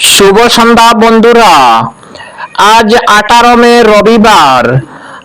শুভ সন্ধ্যা, বন্ধুরা। আজ আঠারো মে, রবিবার।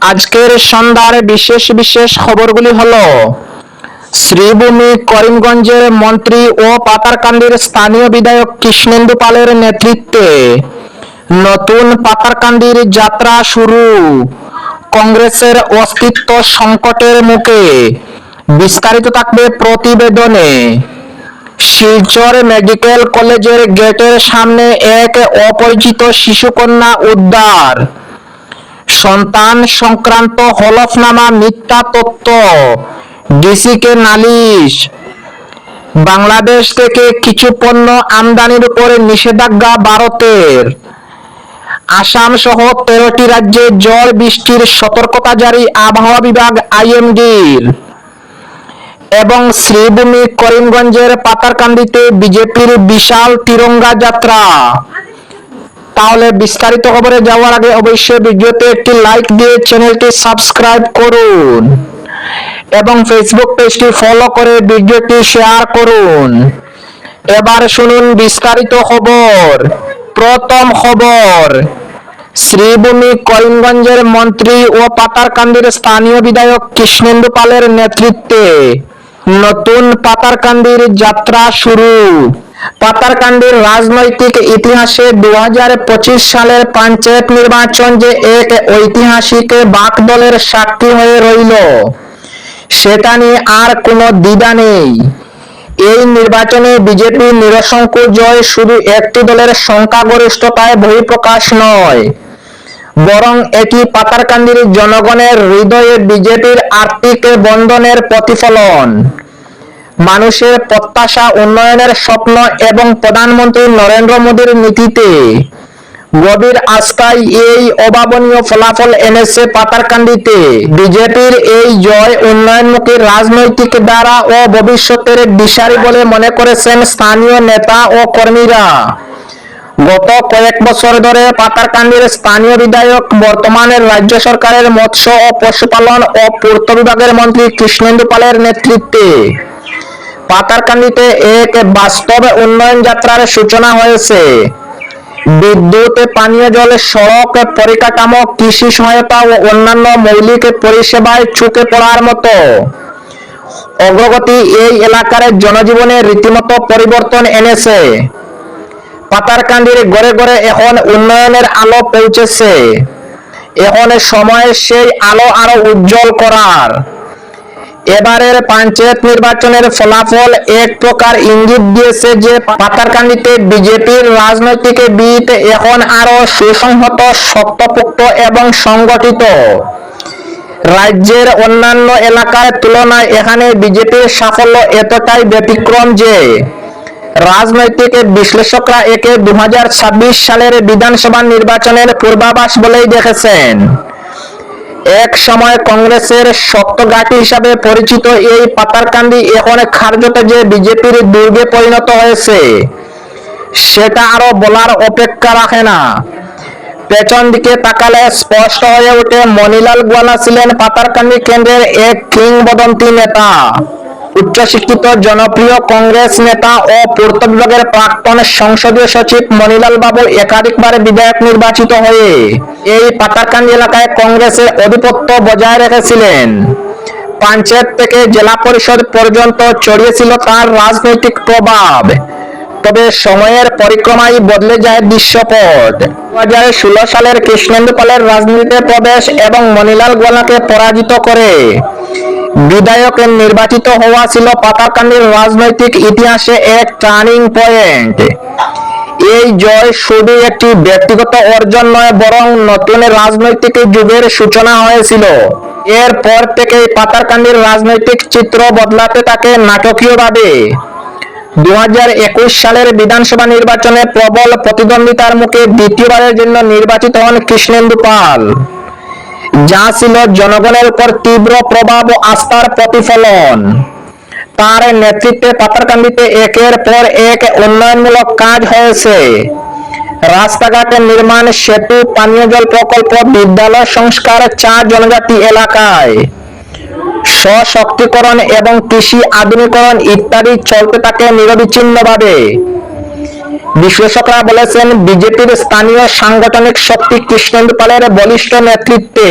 আজকের সন্ধ্যার বিশেষ বিশেষ খবরগুলি হলো, শ্রীভূমি করিমগঞ্জের মন্ত্রী ও পাতারকান্দির স্থানীয় বিধায়ক কৃষ্ণেন্দু পালের নেতৃত্বে নতুন পাতারকান্দির যাত্রা শুরু। কংগ্রেসের অস্তিত্ব সংকটের মুখে বিস্তারিত থাকবে প্রতিবেদনে। শিলচর মেডিকেল কলেজের গেটের সামনে এক অপরিচিত শিশুকন্যা উদ্ধার। সন্তান সংক্রান্ত হলফনামা মিথ্যা তথ্য। ডিসিকে নালিশ। বাংলাদেশ থেকে কিছু পণ্য আমদানির উপরে নিষেধাজ্ঞা ভারতের। আসাম সহ তেরোটি রাজ্যে জল বৃষ্টির সতর্কতা জারি আবহাওয়া বিভাগ আইএমডির। এবং শ্রীভূমি করিমগঞ্জের পাতারকান্দিতে বিজেপির বিশাল তিরঙ্গা যাত্রা। তাহলে বিস্তারিত খবরে যাওয়ার আগে অবশ্যই ভিডিওতে একটি লাইক দিয়ে চ্যানেলটি সাবস্ক্রাইব করুন এবং ফেসবুক পেজটি ফলো করে ভিডিওটি শেয়ার করুন। এবার শুনুন বিস্তারিত খবর। প্রথম খবর, শ্রীভূমি করিমগঞ্জের মন্ত্রী ও পাতারকান্দির স্থানীয় বিধায়ক কৃষ্ণেন্দু পালের নেতৃত্বে নতুন পাতারকান্দির যাত্রা শুরু। পাতারকান্দির রাজনৈতিক ইতিহাসে দুই হাজার পঁচিশ সালের পঞ্চায়েত নির্বাচন যে এক ঐতিহাসিক বাকদলের সাক্ষী হয়ে রইল, সেটা নিয়ে আর কোনো দ্বিধা নেই। এই নির্বাচনে বিজেপি নিরসংখ্য জয় শুধু একটি দলের সংখ্যাগরিষ্ঠতায় বহিঃপ্রকাশ নয় বরং এটি পাতারকান্দির জনগণের হৃদয়ে বিজেপির আর্থিক বন্ধনের প্রতিফলন। মানুষের প্রত্যাশা উন্নয়নের স্বপ্ন এবং প্রধানমন্ত্রী নরেন্দ্র মোদীর নীতিতে গভীর আস্থায় এই অভাবনীয় ফলাফল এনেছে পাতারকান্দিতে। বিজেপির এই জয় উন্নয়নমুখী রাজনৈতিক দ্বারা ও ভবিষ্যতের দিশারি বলে মনে করেছেন স্থানীয় নেতা ও কর্মীরা। গত কয়েক বছর ধরে পাতারকান্দির স্থানীয় বিধায়ক, বর্তমানের রাজ্য সরকারের মৎস্য ও পশুপালন ও পূর্ত বিভাগের মন্ত্রী কৃষ্ণেন্দু পালের নেতৃত্বে। পাতারকান্দিতে এক বাস্তব উন্নয়ন যাত্রার সূচনা হয়েছে। বিদ্যুৎ, পানীয় জল, সড়ক পরিকাঠামো, কৃষি সহায়তা ও অন্যান্য মৌলিক পরিষেবায় চুকে পড়ার মতো। অগ্রগতি এই এলাকার জনজীবনে রীতিমতো পরিবর্তন এনেছে। পাতারকান্দির গড়ে গড়ে এখন উন্নয়নের আলো পৌঁছেছে। এখন সময় সেই আলো আরও উজ্জ্বল করার। এবারের পঞ্চায়েত নির্বাচনের ফলাফল এক প্রকার ইঙ্গিত দিয়েছে যে পাতারকান্দিতে বিজেপির রাজনৈতিক বিট এখন আরও সুসংহত, শক্তপোক্ত এবং সংগঠিত। রাজ্যের অন্যান্য এলাকার তুলনায় এখানে বিজেপির সাফল্য এতটাই ব্যতিক্রম যে রাজনৈতিক বিশ্লেষকরা একে দুহাজার ছাব্বিশ সালের বিধানসভা নির্বাচনের পূর্বাভাস বলেই দেখেছেন। এক সময় কংগ্রেসের শক্ত হিসাবে পরিচিত এই পাতারকান্দি এখন খারজতে যে বিজেপির দুর্গে পরিণত হয়েছে, সেটা আরও বলার অপেক্ষা রাখে না। পেছন দিকে তাকালে স্পষ্ট হয়ে ওঠে মনিলাল গোয়ালা ছিলেন পাতারকান্দি কেন্দ্রের এক কিংবদন্তি নেতা। উচ্চশিক্ষিত জনপ্রিয় কংগ্রেস নেতা ও পূর্ত বিভাগের প্রাক্তন সংসদীয় সচিব মনিলাল বাবু একাধিকবার বিধায়ক নির্বাচিত হয়ে এই পাতারকান্দি এলাকায় কংগ্রেসের আধিপত্য বজায় রেখেছিলেন। পঞ্চায়েত থেকে জেলা পরিষদ পর্যন্ত ছড়িয়েছিল তার রাজনৈতিক প্রভাব। তবে সময়ের পরিক্রমায় বদলে যায় দৃশ্যপট। দু হাজার ষোলো সালের কৃষ্ণেন্দু পালের রাজনীতিতে প্রবেশ এবং মনিলাল গোয়ালাকে পরাজিত করে বিধায়ক নির্বাচিত হওয়া ছিল পাতারকান্দির রাজনৈতিক ইতিহাসে এক টার্নিং পয়েন্ট। এই জয় শুধু একটি ব্যক্তিগত অর্জন নয়, বরং নতুন রাজনৈতিক যুগের সূচনা হয়েছিল। এরপর থেকেই পাতারকান্দির রাজনৈতিক চিত্র বদলাতে থাকে নাটকীয়ভাবে। দু হাজার একুশ সালের বিধানসভা নির্বাচনে প্রবল প্রতিদ্বন্দ্বিতার মুখে দ্বিতীয়বারের জন্য নির্বাচিত হন কৃষ্ণেন্দু পাল। যা ছিল জনগণের উপর তীব্র প্রভাব ও আস্থার প্রতিফলন। তার নেতৃত্বে পাতারকান্দিতে একের পর এক উন্নয়নমূলক কাজ হয়েছে। রাস্তাঘাটের নির্মাণ, সেতু, পানীয় জল প্রকল্প, বিদ্যালয় সংস্কার চা জনজাতি এলাকায় সশক্তিকরণ এবং কৃষি আধুনিকরণ ইত্যাদি চলতে থাকে নিরবিচ্ছিন্নভাবে। বিশ্লেষকরা বলেছেন, বিজেপির স্থানীয় সাংগঠনিক শক্তি কৃষ্ণেন্দু পালের বলিষ্ঠ নেতৃত্বে।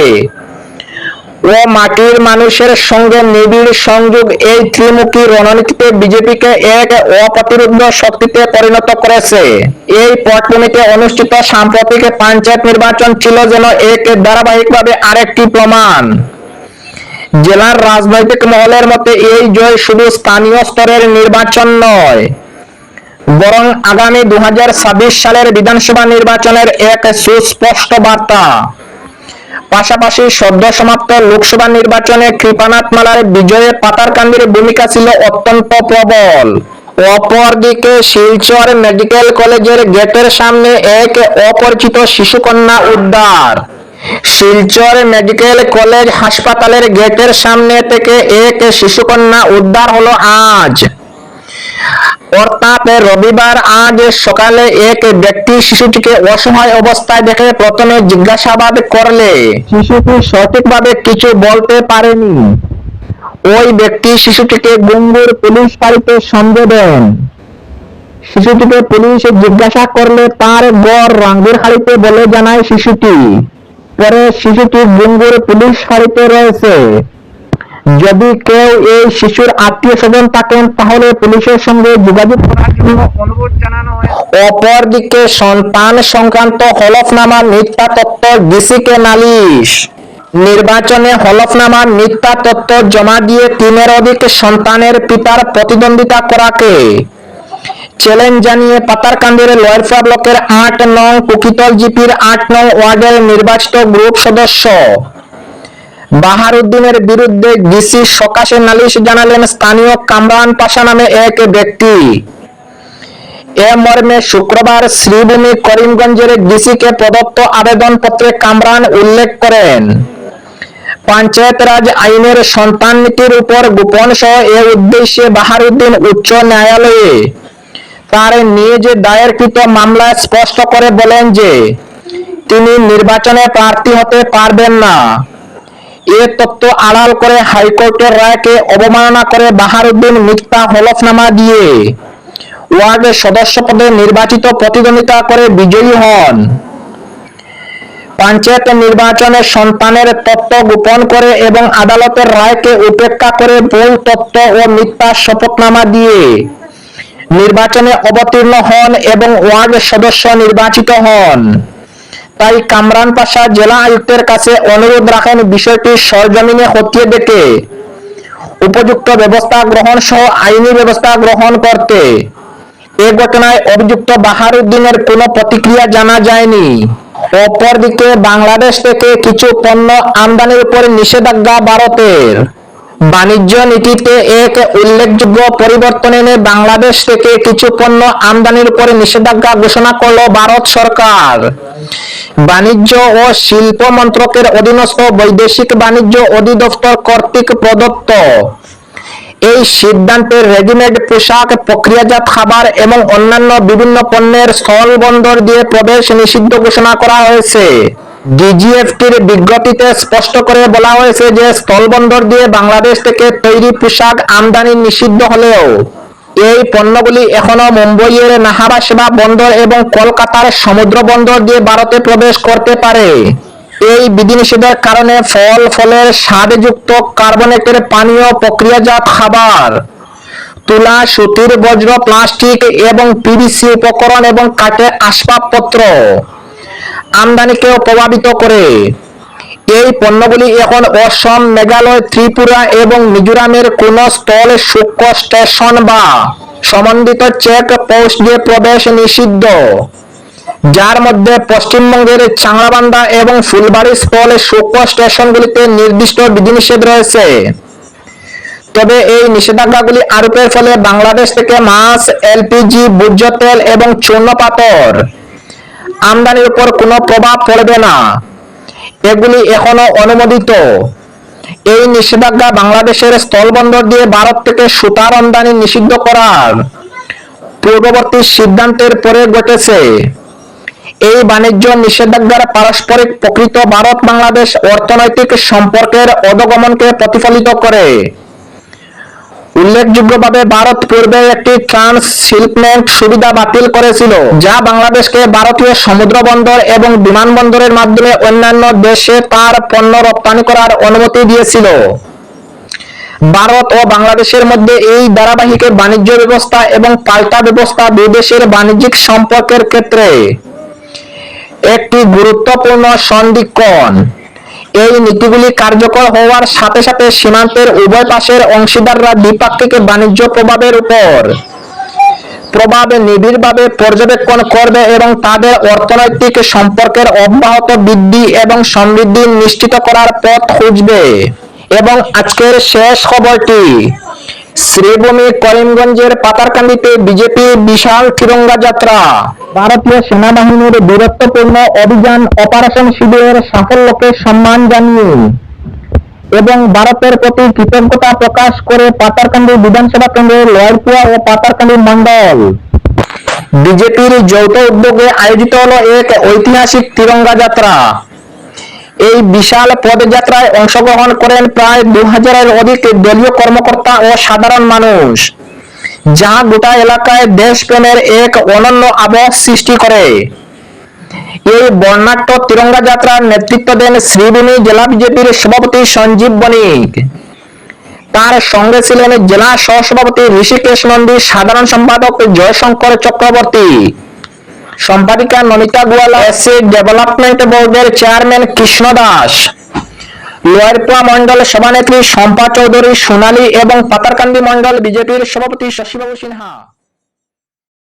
ও মাটির মানুষের সঙ্গে নিবিড় সংযোগ এই ত্রিমুখী রণনীতিতে বিজেপিকে এক অপ্রতিরোধ্য শক্তিতে পরিণত করেছে। এই পটভূমিতে অনুষ্ঠিত সাম্প্রতিক পঞ্চায়েত নির্বাচন ছিল যেন এক ধারাবাহিকভাবে আরেকটি প্রমাণ। জেলার রাজনৈতিক মহলের মতে এই জয় শুধু স্থানীয় স্তরের নির্বাচন নয় বরং আগামী দু হাজার ছাব্বিশ সালের বিধানসভা নির্বাচনের এক সুস্পষ্ট বার্তা। পাশাপাশি সদ্য সমাপ্ত লোকসভা নির্বাচনে কৃপানাথ মালার বিজয়ে পাতারকান্দির ভূমিকা ছিল অত্যন্ত প্রবল। অপরদিকে শিলচর মেডিকেল কলেজের গেটের সামনে এক অপরিচিত শিশুকন্যা উদ্ধার। শিলচর মেডিকেল কলেজ হাসপাতালের গেটের সামনে থেকে এক শিশুকন্যা উদ্ধার হলো আজ। রবিবার সকালে এক ব্যক্তি শিশুটিকে অসহায় অবস্থায় দেখে প্রথমে জিজ্ঞাসাবাদ করলে। শিশুটি সঠিকভাবে কিছু বলতে পারেনি। ওই ব্যক্তি শিশুটিকে গুঙ্গুর পুলিশ সঙ্গে দেন। শিশুটিকে পুলিশ জিজ্ঞাসা করলে তার গড় রাঙ্গুর হাড়িতে বলে জানায় শিশুটি। পরে শিশুটি গুঙ্গুর পুলিশ ফাঁড়িতে রয়েছে। যদি কেউ এই শিশুর আত্মীয় স্বজন থাকেন, তাহলে পুলিশের সঙ্গে যোগাযোগ করার জন্য অনুরোধ জানানো অপরদিকে সন্তান সংক্রান্ত হলফনামা মিথ্যা তত্ত্ব ডিসিকে নালিশ। নির্বাচনে হলফনামা মিথ্যা তত্ত্ব জমা দিয়ে তিনের অধিক সন্তানের পিতার প্রতিদ্বন্দ্বিতা করাকে। চ্যালেঞ্জ জানিয়ে পাতারকান্দির লয়ারফা ব্লকের আট নং কুকিতল জিপির আট নং ওয়ার্ডের নির্বাচিত গ্রুপ সদস্য বাহারুদ্দিনের বিরুদ্ধে ডিসি সকাশে নালিশ জানালেন স্থানীয় কামরান পাশা নামে এক ব্যক্তি। এ মর্মে শুক্রবার শ্রীভূমি করিমগঞ্জের ডিসিকে প্রদত্ত আবেদনপত্রে কামরান উল্লেখ করেন। পঞ্চায়েত রাজ আইনের সন্তান নীতির উপর গোপন সহ এ উদ্দেশ্যে বাহারুদ্দিন উচ্চ ন্যায়ালয়ে তার নিজ দায়েরকৃত মামলায় স্পষ্ট করে বলেন যে, তিনি নির্বাচনে প্রার্থী হতে পারবেন না। এ তথ্য আড়াল করে হাইকোর্টের রায়কে অবমাননা করে বাহারুদ্দিন মিথ্যা হলফনামা দিয়ে। ওয়ার্ড সদস্য পদে নির্বাচিত প্রতিদ্বন্দ্বিতা করে বিজয়ী হন। পঞ্চায়েত নির্বাচনে সন্তানের তথ্য গোপন করে এবং আদালতের রায়কে উপেক্ষা করে ভুল তথ্য ও মিথ্যা শপথনামা দিয়ে। নির্বাচনে অবতীর্ণ হন এবং ওয়ার্ড সদস্য নির্বাচিত হন। তাই কামরান পাশা জেলা আয়ুক্তের কাছে অনুরোধ রাখেন বিষয়টি সরজমিনে খতিয়ে দেখে। উপযুক্ত ব্যবস্থা গ্রহণ সহ আইনি ব্যবস্থা গ্রহণ করতে। এ ঘটনায় অভিযুক্ত বাহারুদ্দিনের কোনো প্রতিক্রিয়া জানা যায়নি। অপরদিকে বাংলাদেশ থেকে কিছু পণ্য আমদানির উপর নিষেধাজ্ঞা ভারতের। বাণিজ্য নীতিতে এক উল্লেখযোগ্য পরিবর্তন এনে বাংলাদেশ থেকে কিছু পণ্য আমদানির উপরে নিষেধাজ্ঞা ঘোষণা করল ভারত সরকার। বাণিজ্য ও শিল্প মন্ত্রকের অধীনস্থ বৈদেশিক বাণিজ্য অধিদপ্তর কর্তৃক প্রদত্ত এই সিদ্ধান্তের রেডিমেড পোশাক, প্রক্রিয়াজাত খাবার এবং অন্যান্য বিভিন্ন পণ্যের স্থল বন্দর দিয়ে প্রবেশ নিষিদ্ধ ঘোষণা করা হয়েছে। ডিজিএফটির বিজ্ঞপ্তিতে স্পষ্ট করে বলা হয়েছে যে স্থলবন্দর দিয়ে বাংলাদেশ থেকে তৈরি পোশাক আমদানি নিষিদ্ধ হলেও এই পণ্যগুলি এখনও মুম্বইয়ের নাহাবা সেবা বন্দর এবং কলকাতার সমুদ্র বন্দর দিয়ে ভারতে প্রবেশ করতে পারে। এই বিধিনিষেধের কারণে ফল, ফলের স্বাদযুক্ত কার্বনেটের পানীয় প্রক্রিয়াজাত খাবার, তুলা, সুতির বজ্র প্লাস্টিক এবং পিভিসি উপকরণ এবং কাঠের আসবাবপত্র আমদানিকেও প্রভাবিত করে। এই পণ্যগুলি এখন অসম, মেঘালয়, ত্রিপুরা এবং মিজোরামের কোন স্থল, সূক্ষ্ম স্টেশন বা সমন্বিত চেক পোস্ট দিয়ে প্রবেশ নিষিদ্ধ। যার মধ্যে পশ্চিমবঙ্গের চাংড়াবান্ধা এবং ফুলবাড়ি স্থল, সূক্ষ্ম স্টেশনগুলিতে নির্দিষ্ট বিধিনিষেধ রয়েছে। তবে এই নিষেধাজ্ঞাগুলি আরোপের ফলে বাংলাদেশ থেকে মাছ, এলপিজি ভোজ্য তেল এবং চূর্ণ পাথর আমদানির উপর কোনো প্রভাব পড়বে না। এগুলি এখনও অনুমোদিত। এই নিষেধাজ্ঞা বাংলাদেশের স্থলবন্দর দিয়ে ভারত থেকে সুতার আমদানি নিষিদ্ধ করার পূর্ববর্তী সিদ্ধান্তের পরে ঘটেছে। এই বাণিজ্য নিষেধাজ্ঞার পারস্পরিক প্রকৃত ভারত বাংলাদেশ অর্থনৈতিক সম্পর্কের অধগমনকে প্রতিফলিত করে। উল্লেখযোগ্যভাবে ভারত পূর্বে একটি ট্রান্স ট্রান্সশিপমেন্ট সুবিধা বাতিল করেছিল, যা বাংলাদেশকে ভারতীয় সমুদ্র বন্দর এবং বিমানবন্দরের মাধ্যমে অন্যান্য দেশে তার পণ্য রপ্তানি করার অনুমতি দিয়েছিল। ভারত ও বাংলাদেশের মধ্যে এই ধারাবাহিক বাণিজ্য ব্যবস্থা এবং পাল্টা ব্যবস্থা দুই দেশের বাণিজ্যিক সম্পর্কের ক্ষেত্রে একটি গুরুত্বপূর্ণ সন্ধিক্ষণ। এই নীতিগুলি কার্যকর হওয়ার সাথে সাথে সীমান্তের উভয় পাশের অংশীদাররা দ্বিপাক্ষিক বাণিজ্য প্রভাবের উপর প্রভাব নিবিড়ভাবে পর্যবেক্ষণ করবে এবং তাদের অর্থনৈতিক সম্পর্কের অব্যাহত বৃদ্ধি এবং সমৃদ্ধি নিশ্চিত করার পথ খুঁজবে। এবং আজকের শেষ খবরটি শ্রীভূমি করিমগঞ্জের পাতারকান্দিতে বিজেপি বিশাল তিরঙ্গা যাত্রা। ভারতীয় সেনাবাহিনীর বীরত্বপূর্ণ অভিযান অপারেশন শিবিরের সাফল্যকে সম্মান জানিয়ে এবং ভারতের প্রতি কৃতজ্ঞতা প্রকাশ করে পাতারকান্দি বিধানসভা কেন্দ্রের লয়রপুয়া ও পাতারকান্দি মন্ডল বিজেপির যৌথ উদ্যোগে আয়োজিত হল এক ঐতিহাসিক তিরঙ্গা যাত্রা। এই বিশাল পদযাত্রায় অংশগ্রহণ করেন প্রায় দু হাজারের অধিক দলীয় কর্মকর্তা ও সাধারণ মানুষ, যা গোটা এলাকায় দেশপ্রেমের এক অনন্য আবহ সৃষ্টি করে। এই বর্ণাঢ্য তিরঙ্গা যাত্রার নেতৃত্ব দেন শ্রীভূমি জেলা বিজেপির সভাপতি সঞ্জীব বণিক। তার সঙ্গে ছিলেন জেলা সহসভাপতি ঋষিকেশ নন্দী সাধারণ সম্পাদক জয়শঙ্কর চক্রবর্তী। সম্পাদিকা নমিতা গোয়ালা এসিড ডেভেলপমেন্ট বোর্ডের চেয়ারম্যান কৃষ্ণ দাস। লোয়ারপুয়া মন্ডল সভানেত্রী শম্পা চৌধুরী, সোনালী এবং পাতারকান্দি মন্ডল বিজেপির সভাপতি শশীবাবু সিনহা।